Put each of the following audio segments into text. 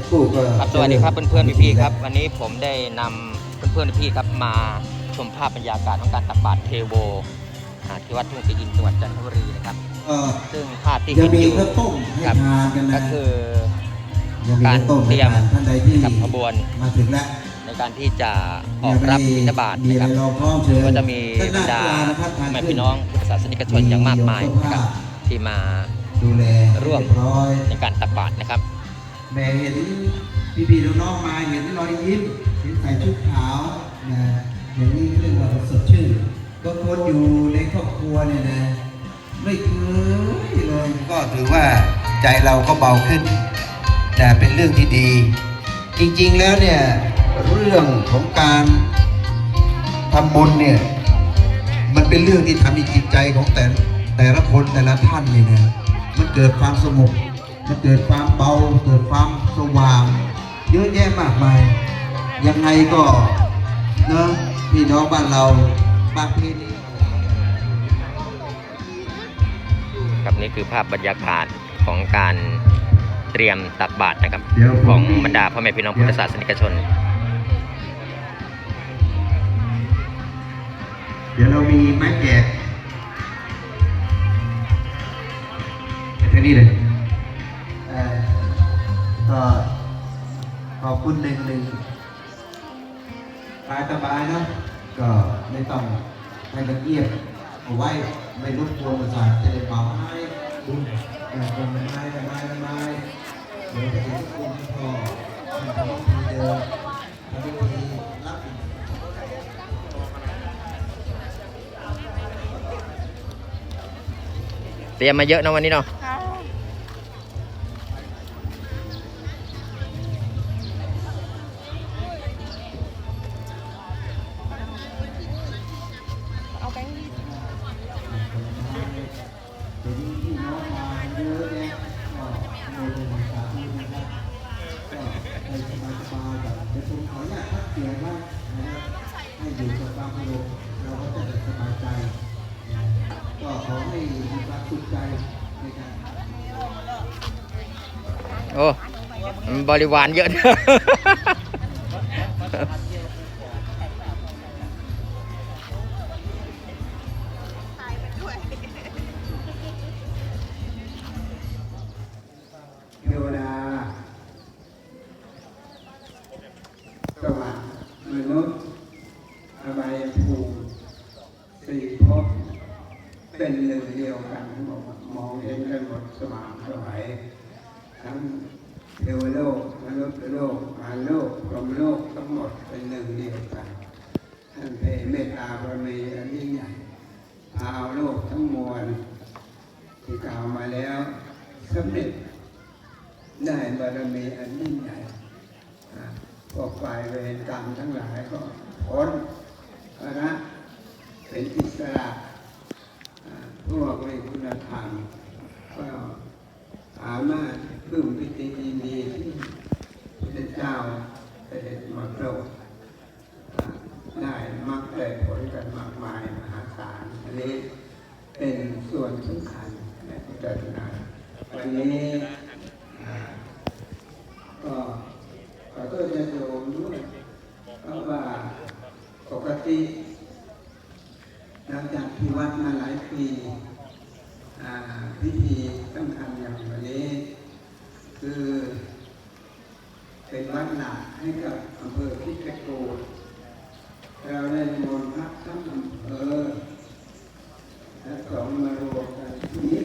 สักครู่ก็ครับสวัสดีครับเพื่อนๆพี่ๆครับ วันนี้ผมได้นำเพื่อนๆพี่ๆครับมาชมภาพบรรยากาศของการตักบาตรเทโวอ่าที่วัดทุ่งศรีอินทร์จังหวัดจันทบุรีนะครับเอ่อซึ่งภาพที่ยัเห็งนมีอยู่ข้าวต้มให้ครับทานกันนะก็คือยังมีการข้าวต้มเตรียมให้ทานท่านใดที่กับขบวนมาถึงแล้วในการที่จะออกรับบิณฑบาตมีนะอะคไรรับรอพร้อมเชิญก็จะมีบรรดาท่นหน้กลงนะครับทานแม่ขึ้พี่น้องพุทธศาสนิกชนอย่างมากมายนะครับที่มาดูแลร่วมเยบร้อยในการตักบาตรนะครับ แม่เห็นพี่ๆน้องๆมาเห็นรอยยิ้มเห็นใส่ชุดขาวนะอย่างนี้เรียกว่าสดชื่นบางคนอยู่ในครอบครัวเนี่ยนะไม่เคยเลยก็ถือว่าใจเราก็เบาขึ้น แต่เป็นเรื่องที่ดี จริงๆแล้วเนี่ยเรื่องของการทำบุญเนี่ยมันเป็นเรื่องที่ทำให้จิตใจของแต่แต่ละคนแต่ละท่านเนี่ยนะมันเกิดความสงบ มันเกิดความเบาเกิดความสว่าง เยอะแยะมากมาย ยังไงก็เนอะพี่น้องบ้านเราบางทีนี่ครับนี่คือภาพบรรยากาศของการเตรียมตักบาตรนะครับเดี๋ยวผมของบรรดาพ่อแม่พี่น้องพุทธศาสนิกชน เดี๋ยวเรามีไม้แจกแค่นี้เลย คุณหนึ่งหนึ่งสบายสบายๆนะ ก็ไม่ต้องให้มันเงียบเอาไว้ไม่รบกวนประสาทจะได้เป่าให้ดูเออเป็นไม้ไม้ไม้เดี๋ยวจะคุณพอทำพิธีเดินทำพิธีรับเตรียมมาเยอะนะวันนี้เนาะ บริวารเยอะ วกฝ่ายเวรกรรมทั้งหลายก็พ้นภาระเป็นอิสระพวกมีคุณธรรมก็สามารถปลื้มปิติยินดีที่พระเจ้าเสด็จมาโปรดได้มักได้ผลกันมากมายมหาศาลอันนี้เป็นส่วนสำคัญในพุทธศาสนาวันนี้ อ่าก็ขอโทษญาติโยมด้วยเพราะว่าปก ติหลังจากที่วัดมาหลายปีพิธีสำคัญอย่างวันนี้ คือเป็นวัดหลักให้กับอำเภอพิษณุโลกเราได้นิมนต์พระทั้งอำเภอและสองฆ์มารวมกันที่นี้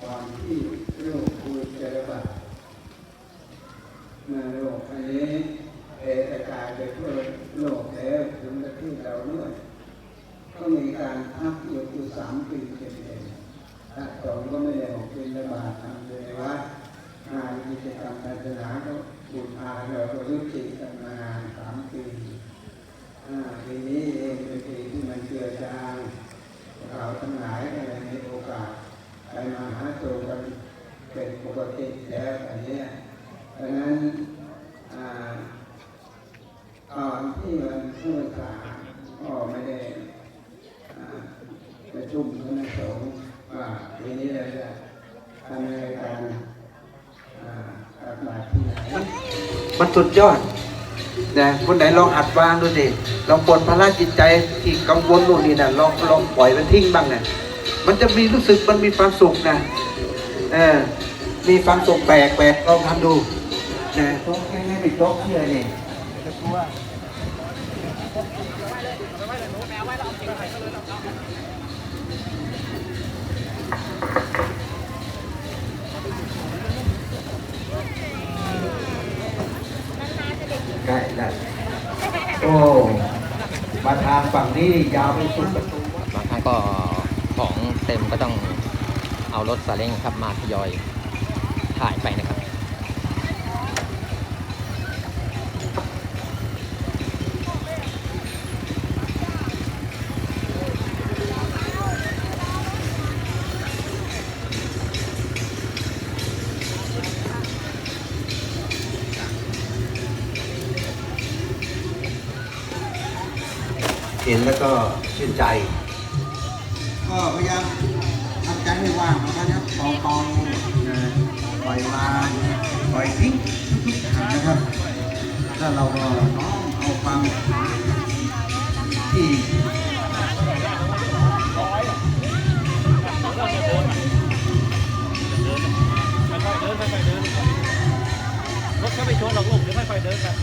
ก่อนที่โรคโควิดจะระบาดมาโรคอันนี้แพร่กระจายไปทั่วโลกแล้วถึงประเทศเราด้วยก็มีการพักอยู่อยู่สามปีเต็มๆถ้าสองก็ไม่ได้ออกเป็นระบาดทำเลยวัดงานกิจกรรมศาสนาก็บุญอาเราก็ยุติกันมานานสามปีอ่าปีนี้เองเป็นปีที่มันเจือจางเราทั้งหลายก็เลยมีโอกาส ไปมาหาสู่กันเป็นปกติแล้วอันเนี้ยเพราะฉะนั้นอ่าตอนที่วันผู้สาก็ไม่ได้อ่าประชุมคณะสงฆ์ว่าทีนี้เราจะทำในการอ่าตักบ มัน มันสุดยอดนะคนไหนลองหัดวางดูสิลองปลดภาระจิตใจที่กังวลนู่นนี่นะลองลองปล่อยมันทิ้งบ้างเนี่ยมันจะมีรู้สึกมันมีความสุขนะเออมีความสุขแปลกแปลกลองทำดูนะโต๊ะแค่นี้ไม่โต๊ะเชื่อนี่ ได้ได้โอ้มาทางฝั่งนี้ยาวไปสุดประตูบางครั้งก็ของเต็มก็ต้องเอารถซาเล้งครับมาทยอยถ่ายไปนะครับ เห็นแล้วก็ชื่นใจ ก็พยายามทำใจให้ว่างนะครับเบาๆนะปล่อยวางปล่อยทิ้งทุกๆอย่างนะครับถ้าเราก็น้อมเอาความที่รถก็ไม่ชนหรอกลูกเดี๋ยวค่อยๆเดินกัน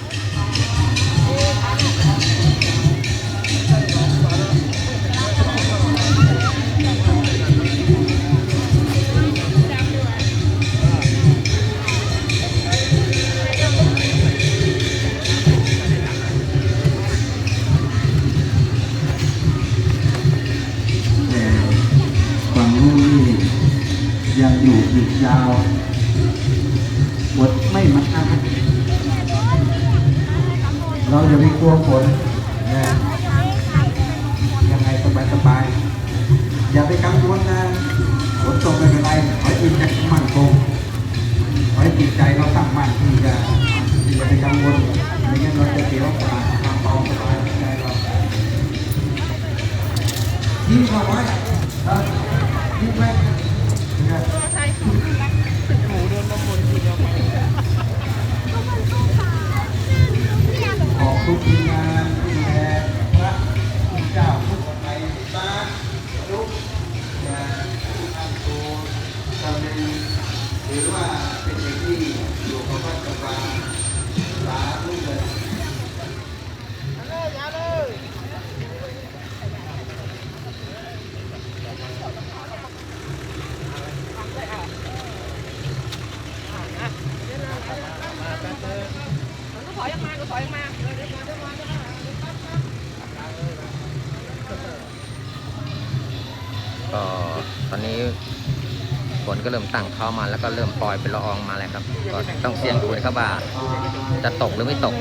ริ่มตั้งเข้ามาแล้วก็เริ่มปล่อยเป็นละอองมาแล้วครับ ก็ต้องเสี่ยงดูนะครับว่าจะตกหรือไม่ตก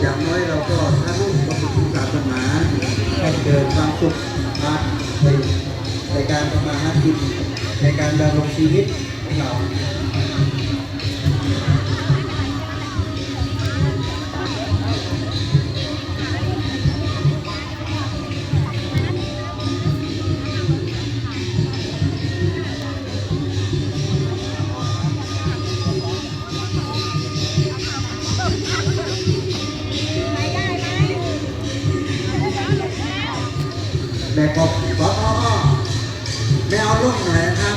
อย่างน้อยเราก็ถ้ารุ่นประพุทธศาสนาให้เกิดความสุข ในการทำมาหากินในการดำรงชีวิตของเราแม่บอกบอกอ้อ ไม่เอาลูกหน่อยนครับ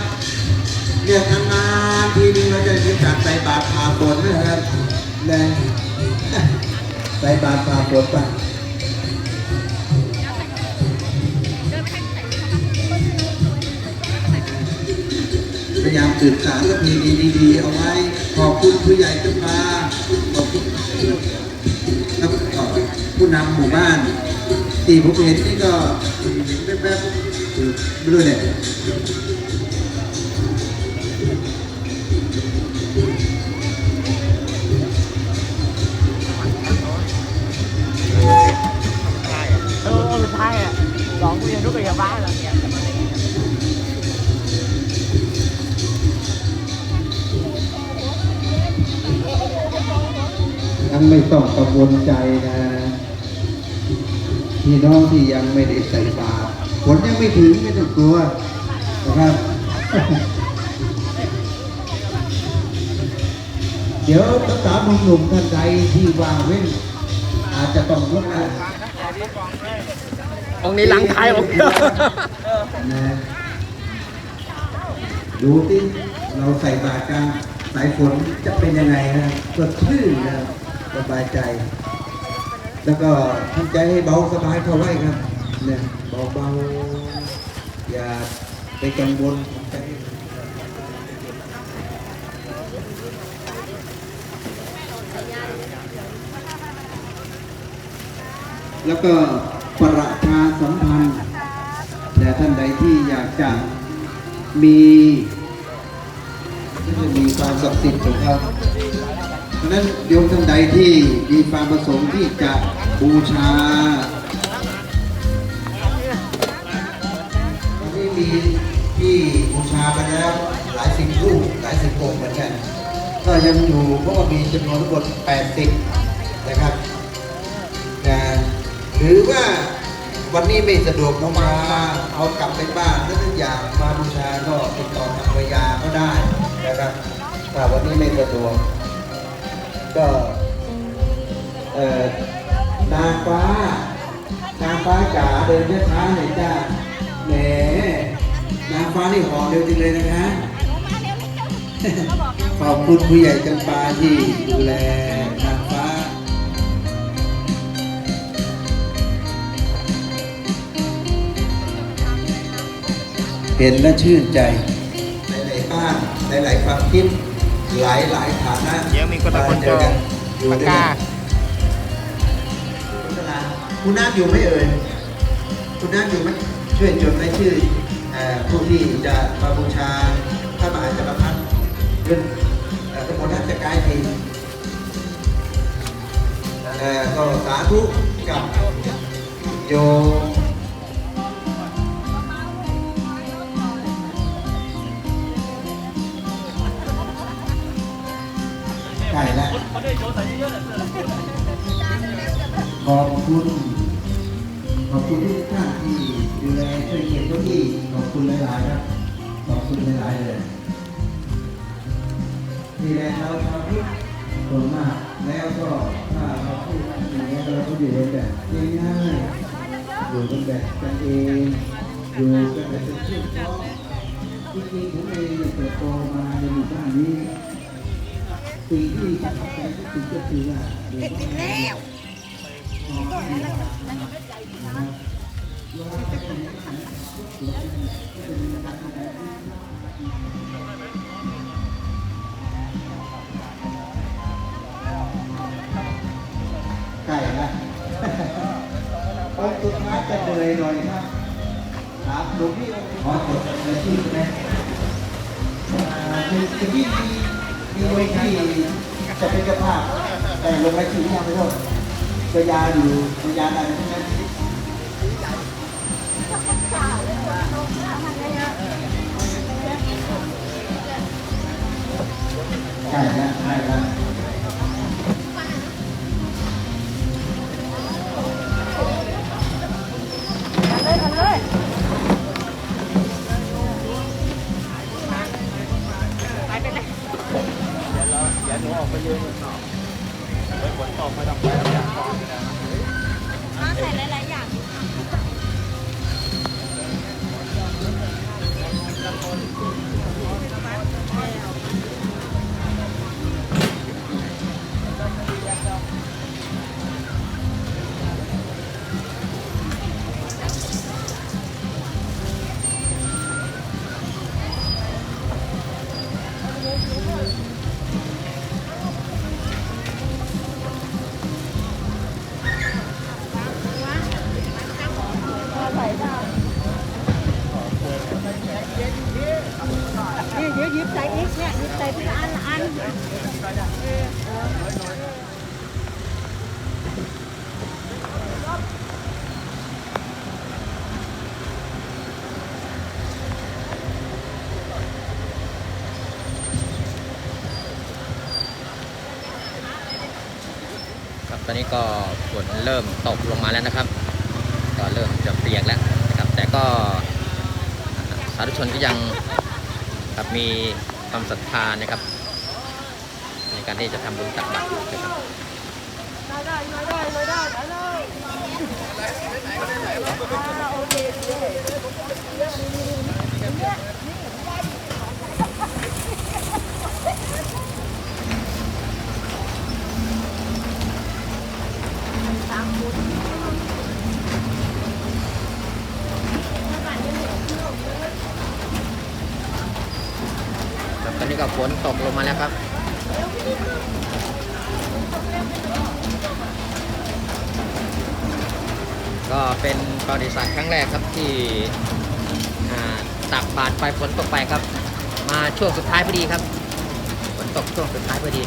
เนี่ยทำงานทีนึงเราจะมีการใส่บาตรผ่าฝนนะครับแรงใส่บาตรผ่าฝนไปพยายามสื่อสารและมีดีๆเอาไว้ ขอบคุณผู้ใหญ่ทุกมาขอบคุณแล้วก็ผู้นำหมู่บ้านที่ผมเห็นนี่ก็แป๊บๆไม่รู้เนี่ย เออสุดท้ายอะสองกูยังรู้กันยาบ้าแลยท่านไม่ต้องกังวลใจนะพี่น้องที่ยังไม่ได้ใส่บาตรผลยังไม่ถึงไม่ต้องกลัว นะครับ เดี๋ยวสาวๆหนุ่มๆท่านใดที่วางเว้น อาจจะต้องลดละองค์นี้ล้างท้ายองค์เดียวนะดูที่เราใส่บาตรกันสายฝนจะเป็นยังไงนะก็ชื่นนะสบายใจ แล้วก็ทำใจให้เบาสบายเข้าไว้ครับเนี่ยเบาๆอย่า ไปกังวลแล้วก็ประชาสัมพันธ์และท่านใดที่อยากจะมีจะมีความศักดิ์สิทธิ์ของเขาเพราะฉะนั้นโยมท่านใดที่มีความประสงค์ที่จะบูชาายสิบองค์เหมือนกัน ก็ยังอยู่เพราะว่ามีจำนวนทั้งหมด80 นะครับนะหรือว่าวันนี้ไม่สะดวกเรามาเอากลับไปบ้านแล้วทุกอยางมาบูชาก็ติดต่อทางภรรยาก็ได้นะครับถ้าวันนี้ไม่สะดวกก็เอ่อนางฟ้านางฟ้าจ๋าเดินช้าๆหน่อยจ้าแหมนางฟ้านี่หอมเร็วจริงเลยนะคะ ขอบคุณผู้ใหญ่จำปาที่ดูแลนางฟ้า เห็นและชื่นใจ หลายๆบ้านหลายๆความคิด หลายหลายๆฐานะเดี๋ยวมีคนตะโกนมาเจอกันอยู่ปากด้วยกากันคุณน้าอยู่ไหม่เอ่ยคุณน้าอยู่ไหมช่วยจดรายชื่อเอ่อผู้ที่จะมาบูชา เรื่องเอ่อพระโพธิจะกลายทีเอ่อก็สาธุกับโยมใช่แล้วขอบคุณขอบคุณทุกท่านที่ดูแลช่วยเก็บเก้าอี้ขอบคุณหลายๆครับขอบคุณหลายๆเลย นี่แหละเราวพุทธส่วนมากแล้วก็ถ้าเราพูดอย่างนี้เราก็อยู่กันแบบง่ายๆอยู่กันแบบกันเองอยู่กันแบบเป็นชื่อเพราะจริงๆผมเองเติบโตมาในหมู่บ้านนี้สิ่งที่ประทับใจที่สุดก็คือว่าเด็กแล้ เหนื่อยหน่อยครับครับหลวงพี่ขอจดรายชื่อใช่ไหมคือคือที่มีมีเวทีจะเป็นเจ้าภาพแต่ลงรายชื่อที่ยังไม่เท่าพยาอยู่พยาอะไรใช่ไหมใช่แล้วใช่ ครับตอนนี้ก็ฝนเริ่มตกลงมาแล้วนะครับ ก็เริ่มจะเปียกแล้วนะครับ แต่ก็สาธุชนก็ยังครับมีความศรัทธานะครับ ในการที่จะทำบุญตักบาตรนะครับค รับตอนนี้ก็ฝนตกลงมาแล้วครับก็เป็นประวัติศาสตร์ครั้งแรกครับที่ตักบาตรไปฝนตกไปครับ มาช่วงสุดท้ายพอดีครับฝนตกช่วงสุดท้ายพอดี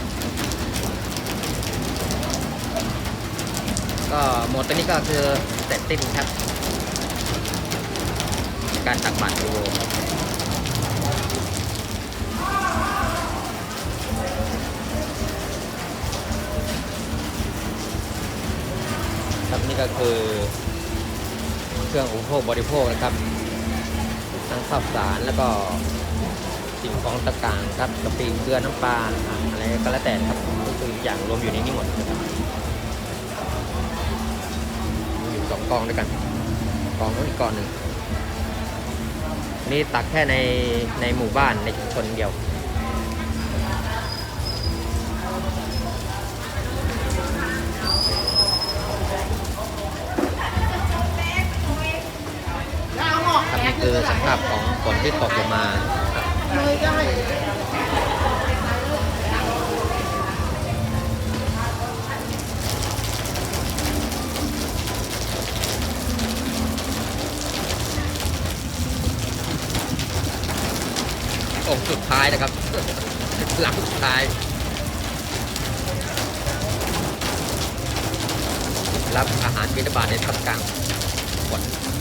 ก็หมดตอนนี้ก็คือเสร็จสิ้นครับ การตักบาตรดูครับนี่ก็คือ เครื่องอุปโภคบริโภคนะครับ ทั้งข้าวสารแล้วก็สิ่งของต่างๆครับกะปิเกลือน้ำปลาอะไรก็แล้วแต่ครับก็คืออย่างรวมอยู่ในนี้หมดนะครับ สองกองด้วยกันกองนู้นอีกกองหนึ่งนี่ตักแค่ในในหมู่บ้านในชุมชนเดียวครับนี่คือสภาพของฝนที่ตกลงมาองค์สุดท้ายนะครับ หลังสุดท้าย รับอาหารบิณฑบาตในท่ามกลางฝน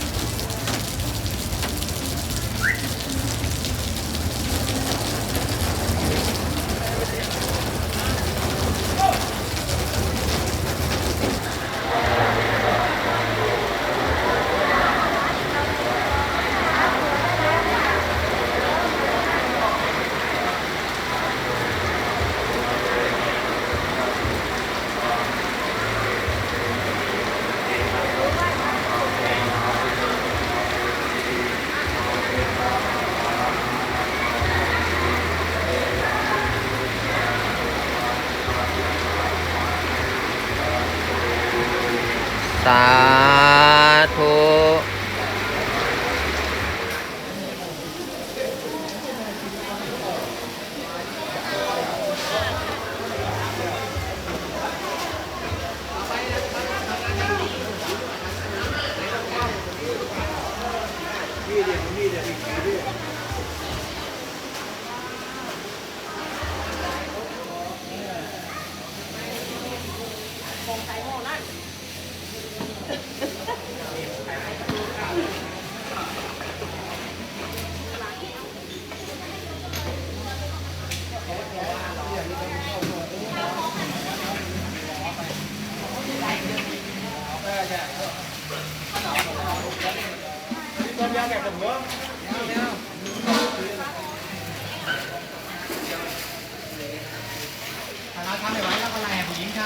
เราทำไม่ไหวเราก็ไล่ให้ผู้หญิงท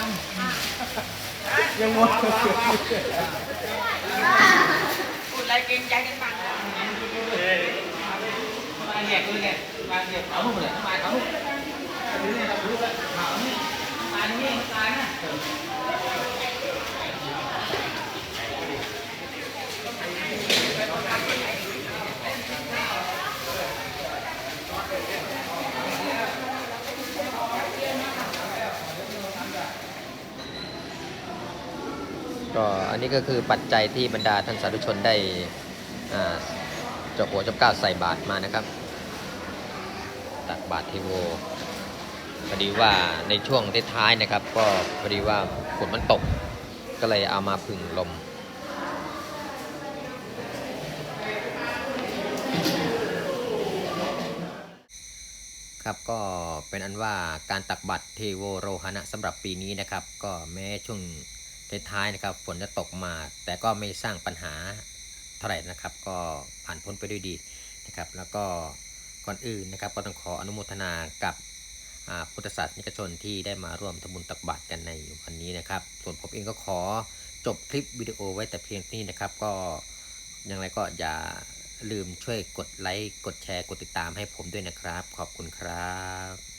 ยังหมดพูดอะไรเกรงใจกันบ้างมาเหยียบเลยเนี่ยมาเหยียบเขาหมดเลยมาเขาเนี่ยเรารู้แล้วเขาเนี่ยตายนี่ตายน ก็อันนี้ก็คือปัจจัยที่บรรดาท่านสาธุชนได้อ่าเจาหัวเจาก้าวใส่บาตรมานะครับ ตักบาตรเทโวพอดีว่าในช่วงท้ายๆนะครับ ก็พอดีว่าฝนมันตกก็เลยเอามาผึ่งลมครับก็เป็นอันว่าการตักบัตรเทโวโรหณะสำหรับปีนี้นะครับ ก็แม้ช่วง ในท้ายนะครับฝนจะตกมา แต่ก็ไม่สร้างปัญหาเท่าไหร่นะครับ ก็ผ่านพ้นไปด้วยดีนะครับ แล้วก็ก่อนอื่นนะครับ ก็ต้องขออนุโมทนากับอาพุทธศาสนิกชนที่ได้มาร่วมทำบุญตักบาตรกันในวันนี้นะครับ ส่วนผมเองก็ขอจบคลิปวิดีโอไว้แต่เพียงนี้นะครับ ก็อย่างไรก็อย่าลืมช่วยกดไลค์ กดแชร์ กดติดตามให้ผมด้วยนะครับ ขอบคุณครับ